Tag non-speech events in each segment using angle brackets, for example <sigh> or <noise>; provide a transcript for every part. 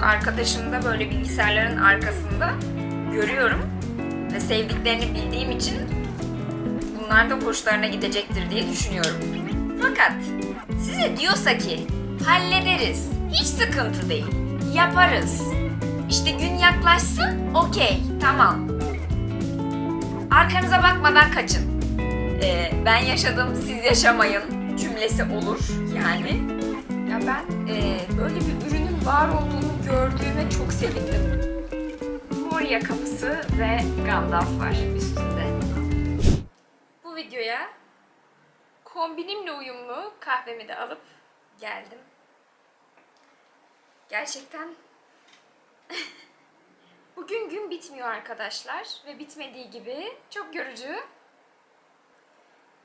birçok arkadaşım da böyle bilgisayarların arkasında görüyorum. Ve sevdiklerini bildiğim için bunlar da hoşlarına gidecektir diye düşünüyorum. Fakat size diyorsa ki hallederiz, hiç sıkıntı değil, yaparız. İşte gün yaklaşsın, okey, tamam. Arkanıza bakmadan kaçın. Ee, ben yaşadım, siz yaşamayın cümlesi olur yani. Ya ben e, böyle bir ürünün var olduğunu gördüğüme çok sevindim. Moria kapısı ve Gandalf var üstünde. Bu videoya kombinimle uyumlu kahvemi de alıp geldim. Gerçekten <laughs> bugün gün bitmiyor arkadaşlar ve bitmediği gibi çok yorucu.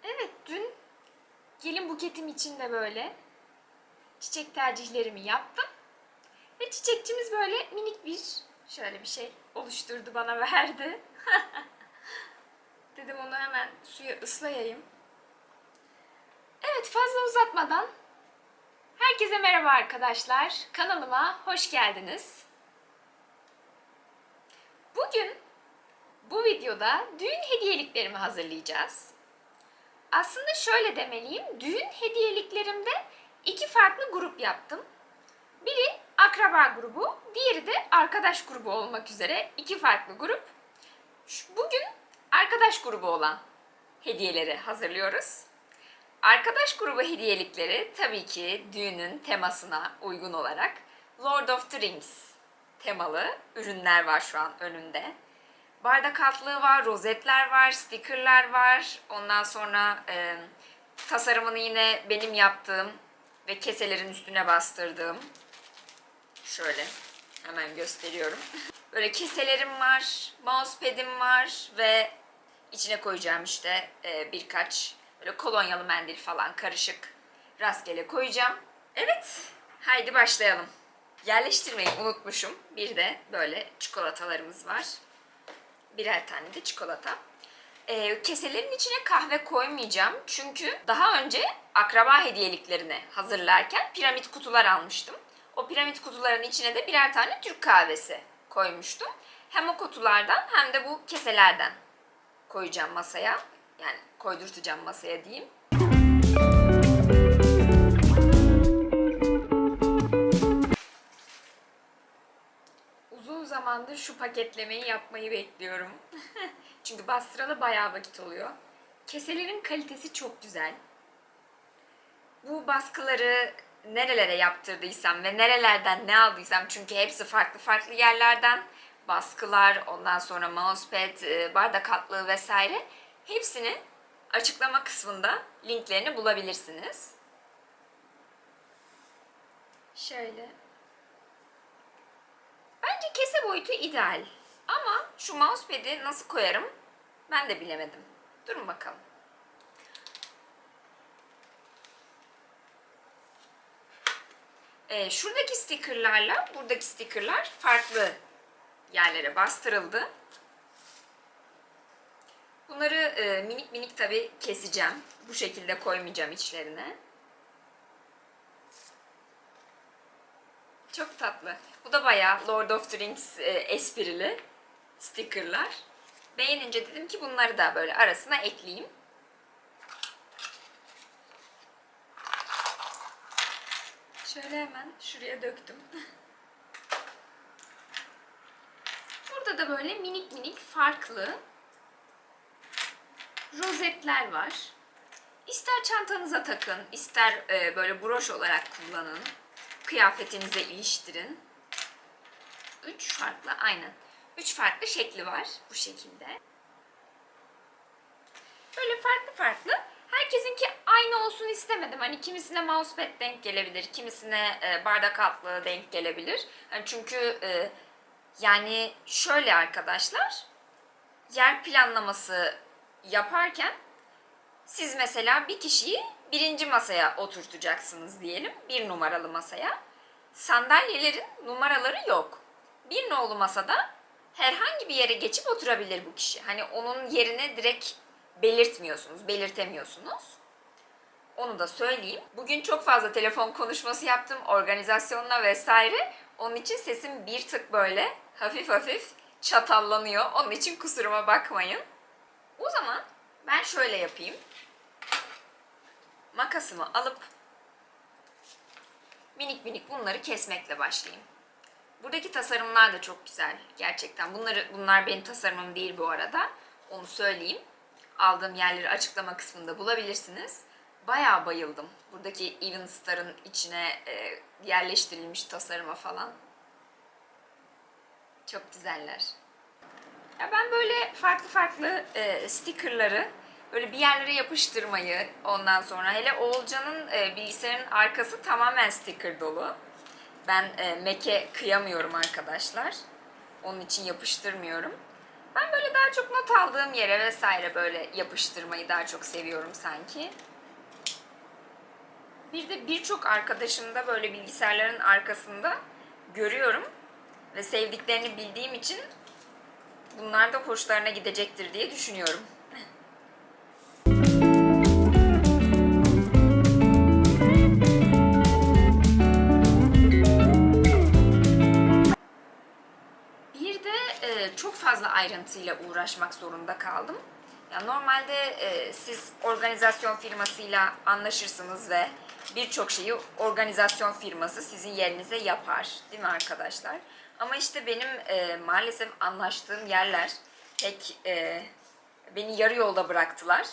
Evet dün gelin buketim için de böyle çiçek tercihlerimi yaptım. Ve çiçekçimiz böyle minik bir şöyle bir şey oluşturdu bana verdi. <laughs> Dedim onu hemen suya ıslayayım. Evet fazla uzatmadan herkese merhaba arkadaşlar. Kanalıma hoş geldiniz. Bugün bu videoda düğün hediyeliklerimi hazırlayacağız. Aslında şöyle demeliyim. Düğün hediyeliklerimde iki farklı grup yaptım. Biri akraba grubu, diğeri de arkadaş grubu olmak üzere iki farklı grup. Bugün arkadaş grubu olan hediyeleri hazırlıyoruz. Arkadaş grubu hediyelikleri tabii ki düğünün temasına uygun olarak Lord of the Rings temalı ürünler var şu an önümde. Bardak altlığı var, rozetler var, stickerlar var. Ondan sonra e, tasarımını yine benim yaptığım ve keselerin üstüne bastırdığım. Şöyle hemen gösteriyorum. <laughs> Böyle keselerim var, mousepad'im var ve içine koyacağım işte e, birkaç böyle kolonyalı mendil falan karışık rastgele koyacağım. Evet, haydi başlayalım. Yerleştirmeyi unutmuşum. Bir de böyle çikolatalarımız var birer tane de çikolata. Ee, keselerin içine kahve koymayacağım. Çünkü daha önce akraba hediyeliklerini hazırlarken piramit kutular almıştım. O piramit kutuların içine de birer tane Türk kahvesi koymuştum. Hem o kutulardan hem de bu keselerden koyacağım masaya. Yani koydurtacağım masaya diyeyim. Uzun zamandır şu paketlemeyi yapmayı bekliyorum. <laughs> Çünkü bastıralı bayağı vakit oluyor. Keselerin kalitesi çok güzel. Bu baskıları nerelere yaptırdıysam ve nerelerden ne aldıysam çünkü hepsi farklı farklı yerlerden baskılar, ondan sonra mousepad, e, bardak altlığı vesaire hepsini açıklama kısmında linklerini bulabilirsiniz. Şöyle Bence kese boyutu ideal. Ama şu mousepad'i nasıl koyarım ben de bilemedim. Durun bakalım. Ee, şuradaki stickerlarla buradaki stickerlar farklı yerlere bastırıldı. Bunları e, minik minik tabi keseceğim. Bu şekilde koymayacağım içlerine. Çok tatlı. Bu da bayağı Lord of the Rings e, esprili stickerlar. Beğenince dedim ki bunları da böyle arasına ekleyeyim. Şöyle hemen şuraya döktüm. <laughs> Burada da böyle minik minik farklı rozetler var. İster çantanıza takın, ister e, böyle broş olarak kullanın. Kıyafetinize iliştirin. Üç farklı, aynen. Üç farklı şekli var bu şekilde. Böyle farklı farklı. Herkesinki aynı olsun istemedim. Hani kimisine mousepad denk gelebilir, kimisine e, bardak altlığı denk gelebilir. Hani çünkü e, yani şöyle arkadaşlar, yer planlaması yaparken siz mesela bir kişiyi birinci masaya oturtacaksınız diyelim. Bir numaralı masaya. Sandalyelerin numaraları yok. Bir nolu masada herhangi bir yere geçip oturabilir bu kişi. Hani onun yerini direkt belirtmiyorsunuz, belirtemiyorsunuz. Onu da söyleyeyim. Bugün çok fazla telefon konuşması yaptım, organizasyonla vesaire. Onun için sesim bir tık böyle hafif hafif çatallanıyor. Onun için kusuruma bakmayın. O zaman ben şöyle yapayım. Makasımı alıp minik minik bunları kesmekle başlayayım. Buradaki tasarımlar da çok güzel gerçekten. Bunları bunlar benim tasarımım değil bu arada. Onu söyleyeyim. Aldığım yerleri açıklama kısmında bulabilirsiniz. Bayağı bayıldım. Buradaki Even Star'ın içine e, yerleştirilmiş tasarıma falan. Çok güzeller. Ya ben böyle farklı farklı e, stickerları böyle bir yerlere yapıştırmayı ondan sonra hele Oğulcan'ın e, bilgisayarın arkası tamamen sticker dolu. Ben e, Mac'e kıyamıyorum arkadaşlar. Onun için yapıştırmıyorum. Ben böyle daha çok not aldığım yere vesaire böyle yapıştırmayı daha çok seviyorum sanki. Bir de birçok arkadaşım da böyle bilgisayarların arkasında görüyorum ve sevdiklerini bildiğim için bunlar da hoşlarına gidecektir diye düşünüyorum. E, çok fazla ayrıntıyla uğraşmak zorunda kaldım. Ya normalde e, siz organizasyon firmasıyla anlaşırsınız ve birçok şeyi organizasyon firması sizin yerinize yapar, değil mi arkadaşlar? Ama işte benim e, maalesef anlaştığım yerler pek e, beni yarı yolda bıraktılar.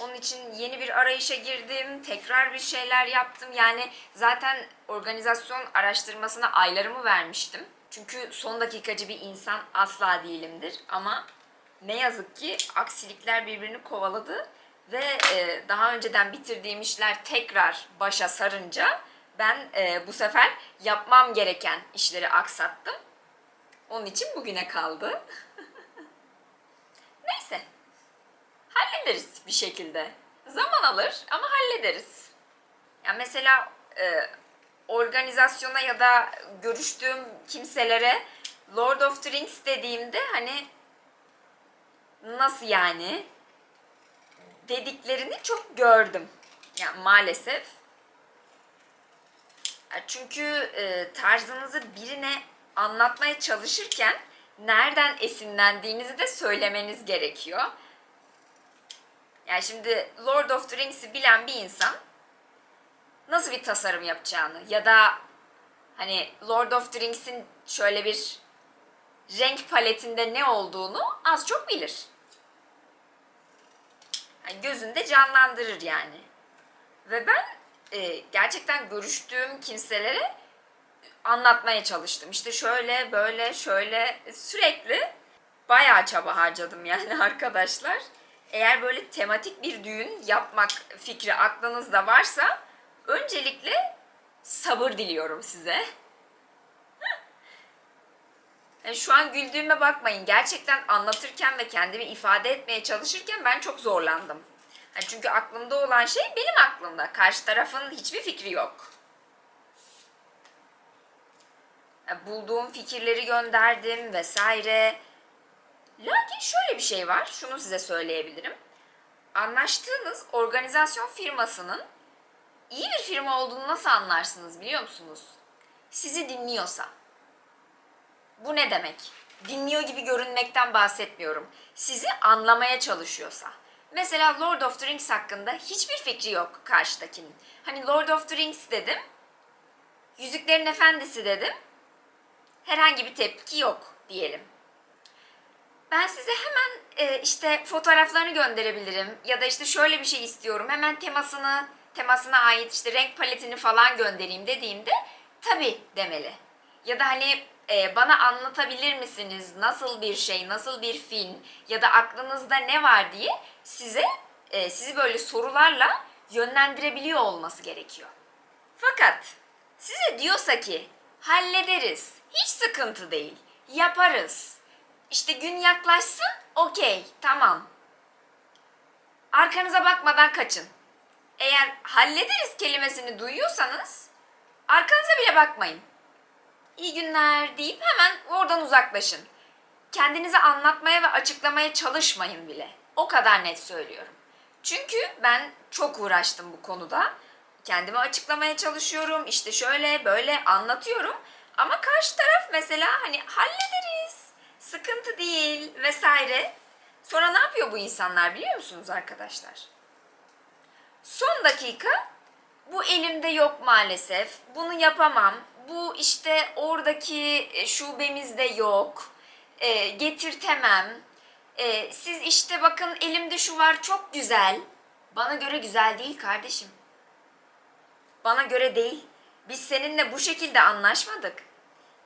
Onun için yeni bir arayışa girdim, tekrar bir şeyler yaptım. Yani zaten organizasyon araştırmasına aylarımı vermiştim. Çünkü son dakikacı bir insan asla değilimdir. Ama ne yazık ki aksilikler birbirini kovaladı ve e, daha önceden bitirdiğim işler tekrar başa sarınca ben e, bu sefer yapmam gereken işleri aksattım. Onun için bugüne kaldı. <laughs> Neyse. Hallederiz bir şekilde. Zaman alır ama hallederiz. Ya mesela e, organizasyona ya da görüştüğüm kimselere Lord of the Rings dediğimde hani nasıl yani dediklerini çok gördüm. Yani maalesef. Çünkü e, tarzınızı birine anlatmaya çalışırken nereden esinlendiğinizi de söylemeniz gerekiyor. Yani şimdi Lord of the Rings'i bilen bir insan nasıl bir tasarım yapacağını ya da hani Lord of the Rings'in şöyle bir renk paletinde ne olduğunu az çok bilir. Yani gözünde canlandırır yani. Ve ben e, gerçekten görüştüğüm kimselere anlatmaya çalıştım. İşte şöyle böyle şöyle sürekli bayağı çaba harcadım yani <laughs> arkadaşlar. Eğer böyle tematik bir düğün yapmak fikri aklınızda varsa öncelikle sabır diliyorum size. <laughs> Yani şu an güldüğüme bakmayın. Gerçekten anlatırken ve kendimi ifade etmeye çalışırken ben çok zorlandım. Yani çünkü aklımda olan şey benim aklımda. Karşı tarafın hiçbir fikri yok. Yani bulduğum fikirleri gönderdim vesaire. Lakin şöyle bir şey var. Şunu size söyleyebilirim. Anlaştığınız organizasyon firmasının iyi bir firma olduğunu nasıl anlarsınız biliyor musunuz? Sizi dinliyorsa. Bu ne demek? Dinliyor gibi görünmekten bahsetmiyorum. Sizi anlamaya çalışıyorsa. Mesela Lord of the Rings hakkında hiçbir fikri yok karşıdakinin. Hani Lord of the Rings dedim. Yüzüklerin Efendisi dedim. Herhangi bir tepki yok diyelim. Ben size hemen e, işte fotoğraflarını gönderebilirim ya da işte şöyle bir şey istiyorum. Hemen temasını, temasına ait işte renk paletini falan göndereyim dediğimde tabii demeli. Ya da hani e, bana anlatabilir misiniz nasıl bir şey, nasıl bir film ya da aklınızda ne var diye size e, sizi böyle sorularla yönlendirebiliyor olması gerekiyor. Fakat size diyorsa ki hallederiz, hiç sıkıntı değil, yaparız. İşte gün yaklaşsın, okey, tamam. Arkanıza bakmadan kaçın. Eğer hallederiz kelimesini duyuyorsanız arkanıza bile bakmayın. İyi günler deyip hemen oradan uzaklaşın. Kendinizi anlatmaya ve açıklamaya çalışmayın bile. O kadar net söylüyorum. Çünkü ben çok uğraştım bu konuda. Kendimi açıklamaya çalışıyorum. İşte şöyle böyle anlatıyorum. Ama karşı taraf mesela hani hallederiz, sıkıntı değil vesaire. Sonra ne yapıyor bu insanlar biliyor musunuz arkadaşlar? Son dakika bu elimde yok maalesef, bunu yapamam, bu işte oradaki e, şubemizde yok, e, getirtemem, e, siz işte bakın elimde şu var çok güzel. Bana göre güzel değil kardeşim. Bana göre değil. Biz seninle bu şekilde anlaşmadık.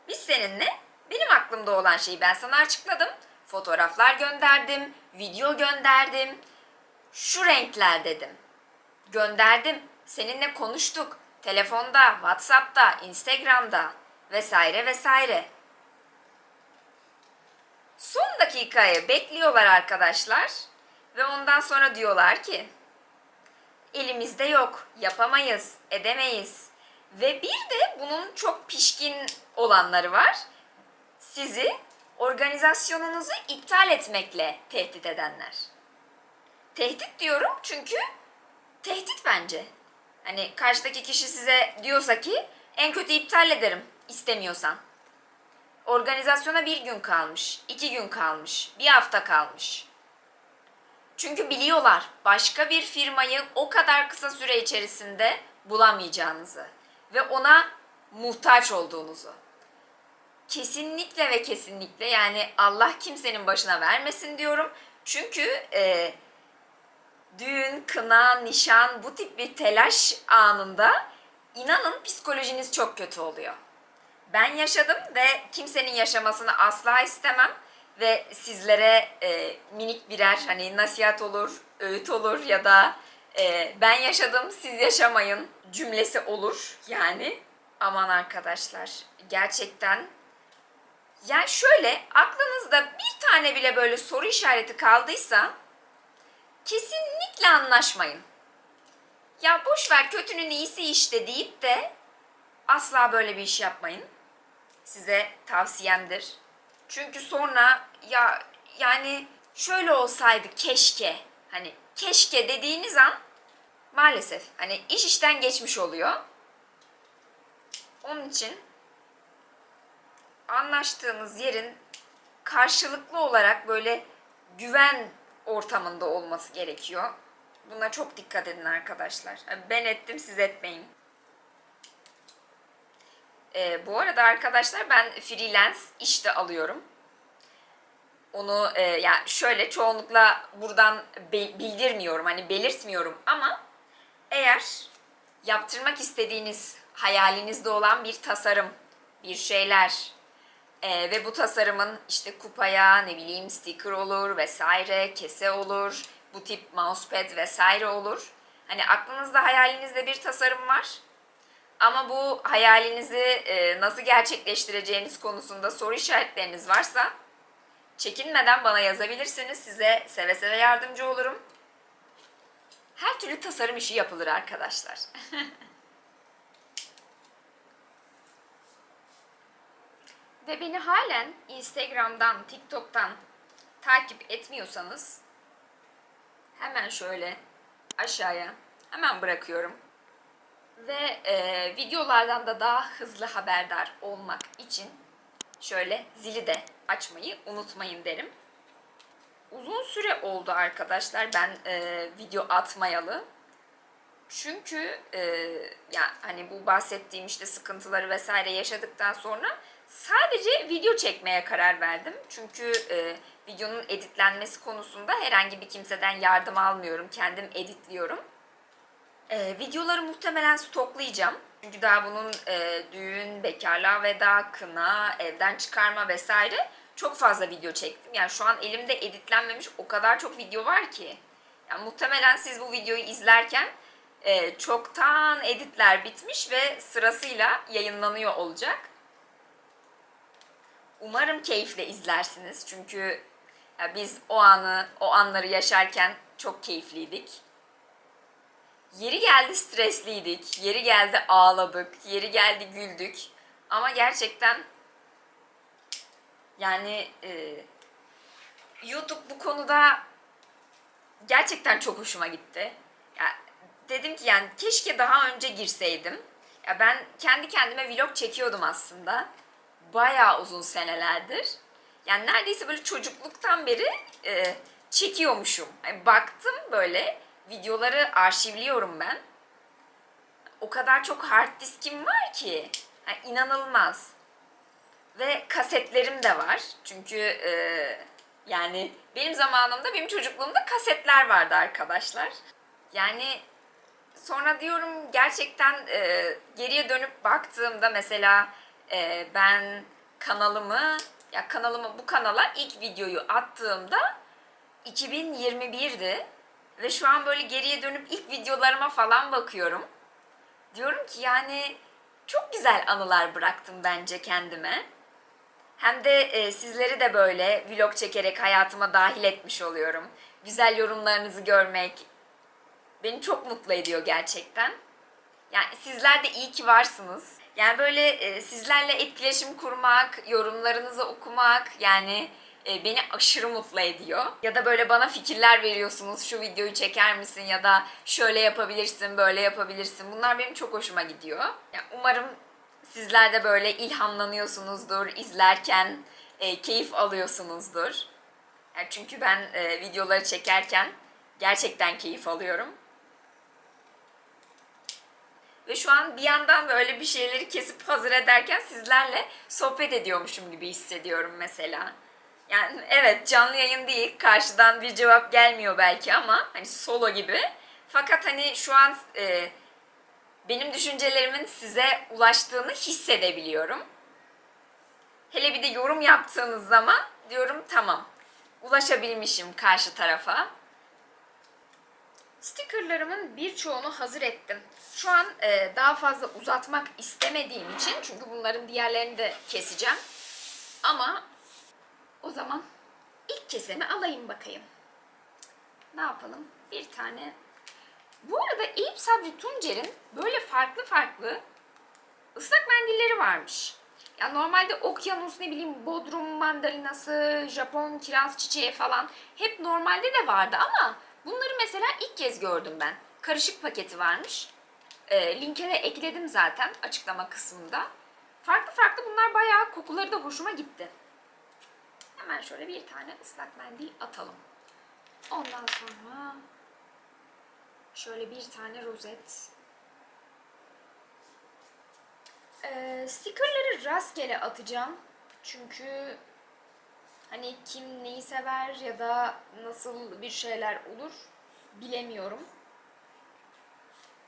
Biz seninle benim aklımda olan şeyi ben sana açıkladım. Fotoğraflar gönderdim, video gönderdim. Şu renkler dedim. Gönderdim. Seninle konuştuk. Telefonda, WhatsApp'ta, Instagram'da vesaire vesaire. Son dakikayı bekliyorlar arkadaşlar ve ondan sonra diyorlar ki elimizde yok, yapamayız, edemeyiz. Ve bir de bunun çok pişkin olanları var. Sizi organizasyonunuzu iptal etmekle tehdit edenler. Tehdit diyorum çünkü tehdit bence. Hani karşıdaki kişi size diyorsa ki en kötü iptal ederim istemiyorsan. Organizasyona bir gün kalmış, iki gün kalmış, bir hafta kalmış. Çünkü biliyorlar başka bir firmayı o kadar kısa süre içerisinde bulamayacağınızı ve ona muhtaç olduğunuzu. Kesinlikle ve kesinlikle yani Allah kimsenin başına vermesin diyorum. Çünkü e, düğün, kına, nişan bu tip bir telaş anında inanın psikolojiniz çok kötü oluyor. Ben yaşadım ve kimsenin yaşamasını asla istemem ve sizlere e, minik birer hani nasihat olur, öğüt olur ya da e, ben yaşadım siz yaşamayın cümlesi olur yani. Aman arkadaşlar gerçekten yani şöyle aklınızda bir tane bile böyle soru işareti kaldıysa kesinlikle anlaşmayın. Ya boş ver kötünün iyisi işte deyip de asla böyle bir iş yapmayın. Size tavsiyemdir. Çünkü sonra ya yani şöyle olsaydı keşke hani keşke dediğiniz an maalesef hani iş işten geçmiş oluyor. Onun için anlaştığınız yerin karşılıklı olarak böyle güven ortamında olması gerekiyor. Buna çok dikkat edin arkadaşlar. Ben ettim siz etmeyin. Ee, bu arada arkadaşlar ben freelance işte alıyorum. Onu e, yani şöyle çoğunlukla buradan be- bildirmiyorum hani belirtmiyorum ama eğer yaptırmak istediğiniz hayalinizde olan bir tasarım, bir şeyler e, ve bu tasarımın işte kupaya ne bileyim sticker olur vesaire, kese olur, bu tip mousepad vesaire olur. Hani aklınızda hayalinizde bir tasarım var ama bu hayalinizi e, nasıl gerçekleştireceğiniz konusunda soru işaretleriniz varsa çekinmeden bana yazabilirsiniz. Size seve seve yardımcı olurum. Her türlü tasarım işi yapılır arkadaşlar. <laughs> Ve beni halen Instagram'dan, TikTok'tan takip etmiyorsanız hemen şöyle aşağıya hemen bırakıyorum. Ve e, videolardan da daha hızlı haberdar olmak için şöyle zili de açmayı unutmayın derim. Uzun süre oldu arkadaşlar ben e, video atmayalı. Çünkü e, ya hani bu bahsettiğim işte sıkıntıları vesaire yaşadıktan sonra sadece video çekmeye karar verdim. Çünkü e, videonun editlenmesi konusunda herhangi bir kimseden yardım almıyorum. Kendim editliyorum. E, videoları muhtemelen stoklayacağım. Çünkü daha bunun e, düğün, bekarlığa veda, kına, evden çıkarma vesaire çok fazla video çektim. Yani şu an elimde editlenmemiş o kadar çok video var ki. Yani muhtemelen siz bu videoyu izlerken e, çoktan editler bitmiş ve sırasıyla yayınlanıyor olacak. Umarım keyifle izlersiniz. Çünkü biz o anı, o anları yaşarken çok keyifliydik. Yeri geldi stresliydik, yeri geldi ağladık, yeri geldi güldük. Ama gerçekten yani e, YouTube bu konuda gerçekten çok hoşuma gitti. Ya dedim ki yani keşke daha önce girseydim. Ya ben kendi kendime vlog çekiyordum aslında. Bayağı uzun senelerdir. Yani neredeyse böyle çocukluktan beri e, çekiyormuşum. Yani baktım böyle videoları arşivliyorum ben. O kadar çok hard diskim var ki. Yani inanılmaz. Ve kasetlerim de var. Çünkü e, yani benim zamanımda, benim çocukluğumda kasetler vardı arkadaşlar. Yani sonra diyorum gerçekten e, geriye dönüp baktığımda mesela e, ben kanalımı ya kanalıma bu kanala ilk videoyu attığımda 2021'di ve şu an böyle geriye dönüp ilk videolarıma falan bakıyorum. Diyorum ki yani çok güzel anılar bıraktım bence kendime. Hem de e, sizleri de böyle vlog çekerek hayatıma dahil etmiş oluyorum. Güzel yorumlarınızı görmek beni çok mutlu ediyor gerçekten. Yani sizler de iyi ki varsınız. Yani böyle e, sizlerle etkileşim kurmak, yorumlarınızı okumak yani e, beni aşırı mutlu ediyor. Ya da böyle bana fikirler veriyorsunuz. Şu videoyu çeker misin ya da şöyle yapabilirsin, böyle yapabilirsin. Bunlar benim çok hoşuma gidiyor. Yani umarım sizler de böyle ilhamlanıyorsunuzdur, izlerken e, keyif alıyorsunuzdur. Yani çünkü ben e, videoları çekerken gerçekten keyif alıyorum. Ve şu an bir yandan böyle bir şeyleri kesip hazır ederken sizlerle sohbet ediyormuşum gibi hissediyorum mesela. Yani evet canlı yayın değil, karşıdan bir cevap gelmiyor belki ama hani solo gibi. Fakat hani şu an e, benim düşüncelerimin size ulaştığını hissedebiliyorum. Hele bir de yorum yaptığınız zaman diyorum tamam ulaşabilmişim karşı tarafa. Stickerlarımın birçoğunu hazır ettim. Şu an e, daha fazla uzatmak istemediğim için çünkü bunların diğerlerini de keseceğim. Ama o zaman ilk kesemi alayım bakayım. Ne yapalım? Bir tane. Bu arada Eyüp Sabri Tuncer'in böyle farklı farklı ıslak mendilleri varmış. Ya normalde okyanus ne bileyim Bodrum mandalinası, Japon kiraz çiçeği falan hep normalde de vardı ama bunları mesela ilk kez gördüm ben. Karışık paketi varmış. E, linke de ekledim zaten açıklama kısmında. Farklı farklı bunlar bayağı kokuları da hoşuma gitti. Hemen şöyle bir tane ıslak mendil atalım. Ondan sonra şöyle bir tane rozet. Ee, stickerları rastgele atacağım. Çünkü hani kim neyi sever ya da nasıl bir şeyler olur bilemiyorum.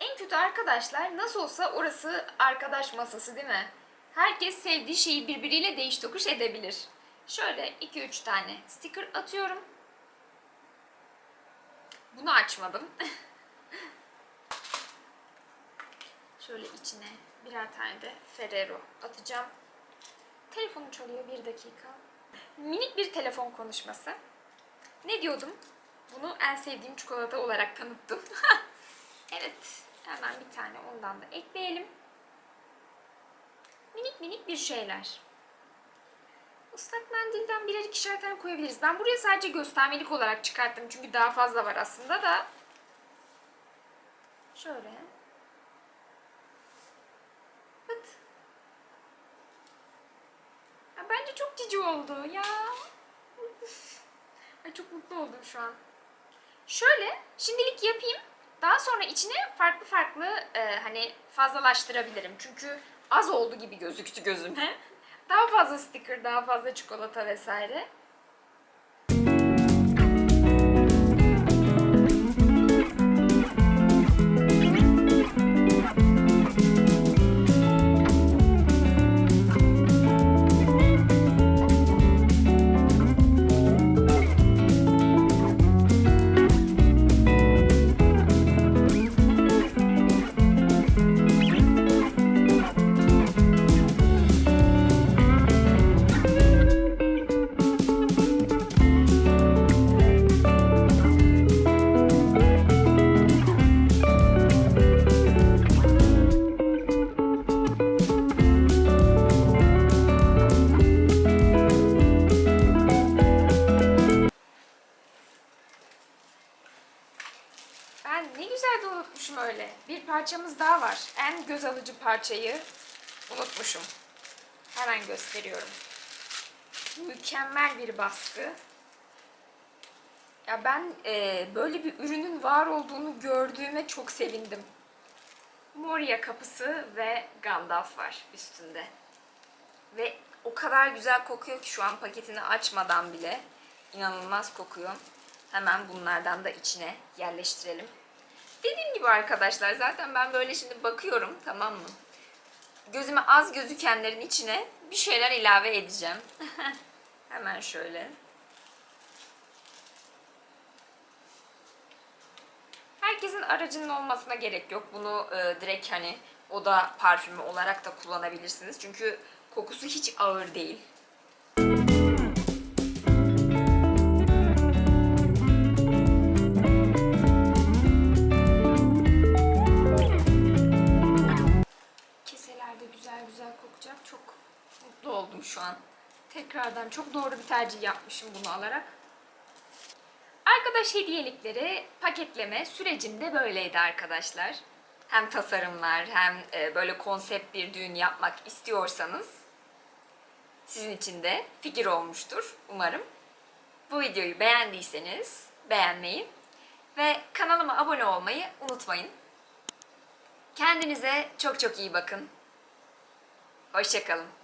En kötü arkadaşlar nasıl olsa orası arkadaş masası değil mi? Herkes sevdiği şeyi birbiriyle değiş tokuş edebilir. Şöyle 2-3 tane sticker atıyorum. Bunu açmadım. <laughs> Şöyle içine birer tane de Ferrero atacağım. Telefonum çalıyor bir dakika. Minik bir telefon konuşması. Ne diyordum? Bunu en sevdiğim çikolata olarak tanıttım. <laughs> evet. Hemen bir tane ondan da ekleyelim. Minik minik bir şeyler. Islak mendilden birer ikişer tane koyabiliriz. Ben buraya sadece göstermelik olarak çıkarttım. Çünkü daha fazla var aslında da. Şöyle. Pıt. Ya bence çok cici oldu ya. Ay çok mutlu oldum şu an. Şöyle şimdilik yapayım. Daha sonra içine farklı farklı e, hani fazlalaştırabilirim. Çünkü az oldu gibi gözüktü gözüme. Daha fazla sticker, daha fazla çikolata vesaire. Öyle. Bir parçamız daha var. En göz alıcı parçayı unutmuşum. Hemen gösteriyorum. Mükemmel bir baskı. Ya ben e, böyle bir ürünün var olduğunu gördüğüme çok sevindim. Moria kapısı ve Gandalf var üstünde. Ve o kadar güzel kokuyor ki şu an paketini açmadan bile. inanılmaz kokuyor. Hemen bunlardan da içine yerleştirelim. Dediğim gibi arkadaşlar zaten ben böyle şimdi bakıyorum tamam mı? Gözüme az gözükenlerin içine bir şeyler ilave edeceğim. <laughs> Hemen şöyle. Herkesin aracının olmasına gerek yok. Bunu e, direkt hani oda parfümü olarak da kullanabilirsiniz. Çünkü kokusu hiç ağır değil. Mutlu oldum şu an. Tekrardan çok doğru bir tercih yapmışım bunu alarak. Arkadaş hediyelikleri paketleme sürecim de böyleydi arkadaşlar. Hem tasarımlar hem e, böyle konsept bir düğün yapmak istiyorsanız sizin için de fikir olmuştur umarım. Bu videoyu beğendiyseniz beğenmeyi ve kanalıma abone olmayı unutmayın. Kendinize çok çok iyi bakın. Hoşçakalın.